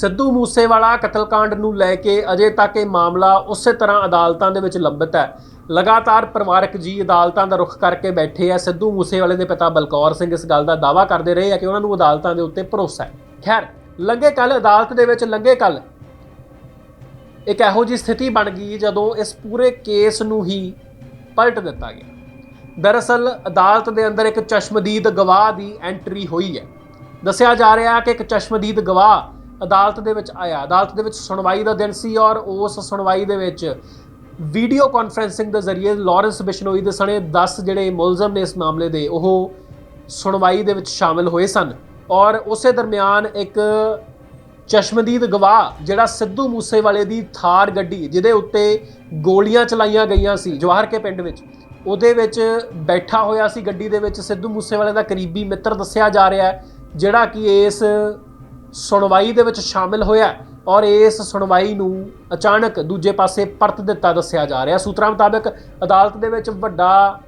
ਸਿੱਧੂ ਮੂਸੇਵਾਲਾ ਕਤਲकांड ਨੂੰ ਲੈ ਕੇ ਅਜੇ ਤੱਕ ਇਹ ਮਾਮਲਾ ਉਸੇ ਤਰ੍ਹਾਂ ਅਦਾਲਤਾਂ ਦੇ ਵਿੱਚ ਲੰਬਿਤ ਹੈ। ਲਗਾਤਾਰ ਪਰਿਵਾਰਕ ਜੀ ਅਦਾਲਤਾਂ ਦਾ ਰੁਖ ਕਰਕੇ ਬੈਠੇ ਆ ਸਿੱਧੂ ਮੂਸੇਵਾਲੇ ਦੇ ਪਿਤਾ ਬਲਕੌਰ ਸਿੰਘ ਇਸ ਗੱਲ ਦਾ ਦਾਅਵਾ ਕਰਦੇ ਰਹੇ ਆ ਕਿ ਉਹਨਾਂ ਨੂੰ ਅਦਾਲਤਾਂ ਦੇ ਉੱਤੇ ਭਰੋਸਾ ਹੈ। ਖੈਰ ਲੰਗੇ ਕੱਲ ਅਦਾਲਤ ਦੇ ਵਿੱਚ ਲੰਗੇ ਕੱਲ ਇੱਕ ਇਹੋ ਜਿਹੀ ਸਥਿਤੀ ਬਣ ਗਈ ਜਦੋਂ ਇਸ ਪੂਰੇ ਕੇਸ ਨੂੰ ਹੀ ਪਲਟ ਦਿੱਤਾ ਗਿਆ। ਦਰਅਸਲ, ਅਦਾਲਤ ਦੇ ਅੰਦਰ ਇੱਕ ਚਸ਼ਮਦੀਦ ਗਵਾਹ ਦੀ ਐਂਟਰੀ ਹੋਈ ਹੈ। ਦੱਸਿਆ ਜਾ ਰਿਹਾ ਕਿ ਇੱਕ ਚਸ਼ਮਦੀਦ ਗਵਾਹ ਅਦਾਲਤ ਦੇ ਵਿੱਚ ਆਇਆ। ਅਦਾਲਤ ਦੇ ਵਿੱਚ ਸੁਣਵਾਈ ਦਾ ਦਿਨ ਸੀ ਔਰ ਉਸ ਸੁਣਵਾਈ ਦੇ ਵਿੱਚ ਵੀਡੀਓ ਕਾਨਫਰੈਂਸਿੰਗ ਦੇ ਜ਼ਰੀਏ ਲਾਰੈਂਸ ਬਿਸ਼ਨੋਈ ਦੇ ਸਣੇ 10 ਜਿਹੜੇ ਮੁਲਜ਼ਮ ਨੇ ਇਸ ਮਾਮਲੇ ਦੇ, ਉਹ ਸੁਣਵਾਈ ਦੇ ਵਿੱਚ ਸ਼ਾਮਿਲ ਹੋਏ ਸਨ। ਔਰ ਉਸੇ ਦਰਮਿਆਨ ਇੱਕ ਚਸ਼ਮਦੀਦ ਗਵਾਹ ਜਿਹੜਾ ਸਿੱਧੂ ਮੂਸੇਵਾਲੇ ਦੀ ਥਾਰ ਗੱਡੀ, ਜਿਹਦੇ ਉੱਤੇ ਗੋਲੀਆਂ ਚਲਾਈਆਂ ਗਈਆਂ ਸੀ ਜਵਾਹਰ ਕੇ ਪਿੰਡ ਵਿੱਚ, ਉਹਦੇ ਵਿੱਚ ਬੈਠਾ ਹੋਇਆ ਸੀ ਗੱਡੀ ਦੇ ਵਿੱਚ। ਸਿੱਧੂ ਮੂਸੇਵਾਲੇ ਦਾ ਕਰੀਬੀ ਮਿੱਤਰ ਦੱਸਿਆ ਜਾ ਰਿਹਾ ਹੈ, ਜਿਹੜਾ ਕਿ ਇਸ ਸੁਣਵਾਈ ਦੇ ਵਿੱਚ ਸ਼ਾਮਿਲ ਹੋਇਆ ਔਰ ਇਸ ਸੁਣਵਾਈ ਨੂੰ ਅਚਾਨਕ ਦੂਜੇ ਪਾਸੇ ਪਰਤ ਦਿੱਤਾ ਦੱਸਿਆ ਜਾ ਰਿਹਾ ਸੂਤਰਾਂ ਮੁਤਾਬਕ ਅਦਾਲਤ ਦੇ ਵਿੱਚ ਵੱਡਾ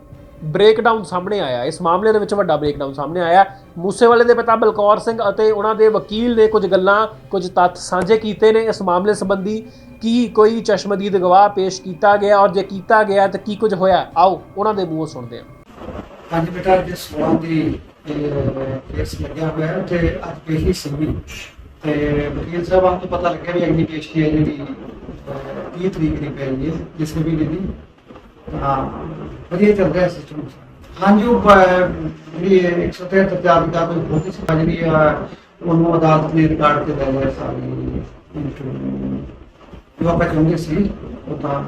ਬ੍ਰੇਕਡਾਊਨ ਸਾਹਮਣੇ ਆਇਆ ਇਸ ਮਾਮਲੇ ਦੇ ਵਿੱਚ ਵੱਡਾ ਬ੍ਰੇਕਡਾਊਨ ਸਾਹਮਣੇ ਆਇਆ ਮੂਸੇਵਾਲੇ ਦੇ ਪਿਤਾ ਬਲਕੌਰ ਸਿੰਘ ਅਤੇ ਉਹਨਾਂ ਦੇ ਵਕੀਲ ਨੇ ਕੁਝ ਗੱਲਾਂ, ਕੁਝ ਤੱਥ ਸਾਂਝੇ ਕੀਤੇ ਨੇ। ਇਸ ਮਾਮਲੇ ਸੰਬੰਧੀ ਕੀ ਕੋਈ ਚਸ਼ਮਦੀਦ ਗਵਾਹ ਪੇਸ਼ ਕੀਤਾ ਗਿਆ ਔਰ ਜੇ ਕੀਤਾ ਗਿਆ ਤਾਂ ਕੀ ਕੁਝ ਹੋਇਆ? ਆਓ, ਉਹਨਾਂ ਦੇ ਮੂੰਹੋਂ ਸੁਣਦੇ ਹਾਂ। ਅੱਜ ਬੇਟਾ ਜਿਸ ਸੋਲਾਂ ਦੀ ਕੇਸ ਲੱਗਿਆ ਹੋਇਆ ਹੈ। ਤੇ ਅੱਜ ਪੇਸ਼ੀ ਸੀ। ਤੇ ਵਕੀਲ ਸਾਹਿਬਾਨ ਨੂੰ ਪਤਾ ਲੱਗਿਆ ਵੀ ਅਗਲੀ ਪੇਸ਼ੀ ਹੈ ਜਿਹੜੀ 30 ਤਰੀਕ ਦੀ ਪੈਣੀ ਹੈ। ਜਿਸ ਵੀ ਦੀ ਹਾਂ। ਵਧੀਆ ਚੱਲ ਰਿਹਾ ਸਿਸਟਮ ਹਾਂਜੀ, ਉਹ ਜਿਹੜੀ 173 ਚਾਰ ਦਾ ਕੋਈ ਬਹੁਤ ਸੀ ਜਿਹੜੀ ਉਹਨੂੰ ਅਦਾਲਤ ਨੇ ਰਿਕਾਰਡ ਤੇ ਲੈ ਲਿਆ ਸਾਰੀ ਜੋ ਆਪਾਂ ਚਾਹੁੰਦੇ ਸੀ, ਉਹ ਤਾਂ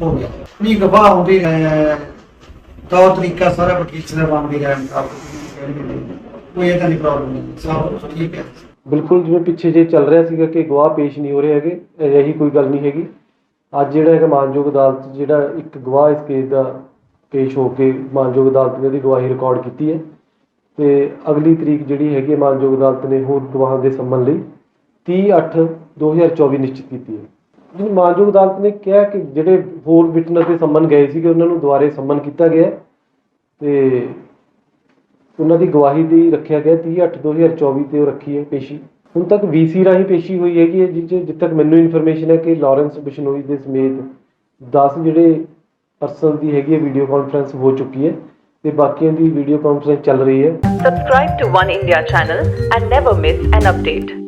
ਹੋ ਗਿਆ। ਨਹੀਂ ਗਵਾਹ ਹੁੰਦੀ ਹੈ ਤੌਰ ਤਰੀਕਾ ਸਾਰਾ ਵਕੀਲ ਸਾਹਿਬਾਨ ਦੀ ਰਹਿਣ ਦਾ ਕੋਈ ਇਹਦਾ ਨਹੀਂ ਪ੍ਰੋਬਲਮ ਸਭ ਠੀਕ ਹੈ। ਬਿਲਕੁਲ ਜਿਵੇਂ ਪਿੱਛੇ ਜੇ ਚੱਲ ਰਿਹਾ ਸੀਗਾ ਕਿ ਗਵਾਹ ਪੇਸ਼ ਨਹੀਂ ਹੋ ਰਹੇ ਹੈਗੇ, ਅਜਿਹੀ ਕੋਈ ਗੱਲ ਨਹੀਂ ਹੈਗੀ। ਅੱਜ ਜਿਹੜਾ ਹੈਗਾ ਮਾਨਯੋਗ ਅਦਾਲਤ, ਜਿਹੜਾ ਇੱਕ ਗਵਾਹ ਇਸ ਕੇਸ ਦਾ ਪੇਸ਼ ਹੋ ਕੇ ਮਾਨਯੋਗ ਅਦਾਲਤ ਨੇ ਉਹਦੀ ਗਵਾਹੀ ਰਿਕਾਰਡ ਕੀਤੀ ਹੈ। ਤੇ ਅਗਲੀ ਤਰੀਕ ਜਿਹੜੀ ਹੈਗੀ ਹੈ ਮਾਨਯੋਗ ਅਦਾਲਤ ਨੇ ਹੋਰ ਗਵਾਹਾਂ ਦੇ ਸੰਮਨ ਲਈ 30/8/2024 ਨਿਸ਼ਚਿਤ ਕੀਤੀ ਹੈ। ਜਿਹੜੀ ਮਾਨਯੋਗ ਅਦਾਲਤ ਨੇ ਕਿਹਾ ਕਿ ਜਿਹੜੇ ਹੋਰ ਵਿਟਨੈਸ ਦੇ ਸੰਮਨ ਗਏ ਸੀਗੇ, ਉਹਨਾਂ ਨੂੰ ਦੁਬਾਰੇ ਸੰਮਨ ਕੀਤਾ ਗਿਆ ਹੈ ਤੇ ਉਹਨਾਂ ਦੀ ਗਵਾਹੀ ਦੀ ਰੱਖਿਆ ਗਿਆ 30/8/2024 ਤੇ ਉਹ ਰੱਖੀ ਹੈ ਪੇਸ਼ੀ। ਹੁਣ ਤੱਕ ਵੀਸੀ ਰਾਹੀਂ ਪੇਸ਼ੀ ਹੋਈ ਹੈਗੀ ਹੈ ਜਿਹ 'ਚ ਜਿੱਥੇ ਤੱਕ ਮੈਨੂੰ ਇਨਫੋਰਮੇਸ਼ਨ ਹੈ ਕਿ ਲਾਰੈਂਸ ਬਿਸ਼ਨੋਈ ਦੇ ਸਮੇਤ 10 ਜਿਹੜੇ ਪਰਸਨ ਦੀ ਹੈਗੀ ਹੈ ਵੀਡੀਓ ਕਾਨਫਰੰਸ ਹੋ ਚੁੱਕੀ ਹੈ ਤੇ ਬਾਕੀਆਂ ਦੀ ਵੀਡੀਓ ਕਾਨਫਰੰਸ ਚੱਲ ਰਹੀ ਹੈ। Subscribe to One India channel and never miss an update.